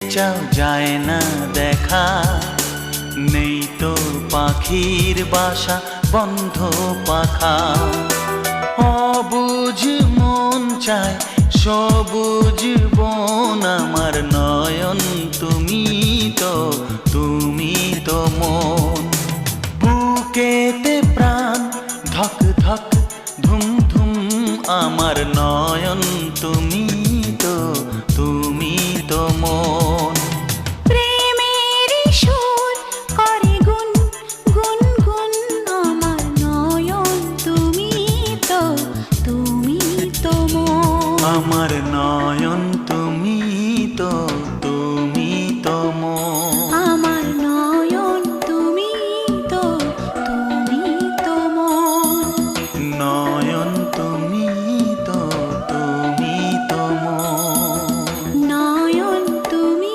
চাও যায় না দেখা। নেই তো পাখির বাসা, বন্ধ পাখা। অবুঝ মন চায় সবুজ বন আমার নয়ন। তুমি তো তুমি তো মন। বুকেতে প্রাণ, ধক ধক, ধুম ধুম আমার নয়ন। তুমি আমার নয়ন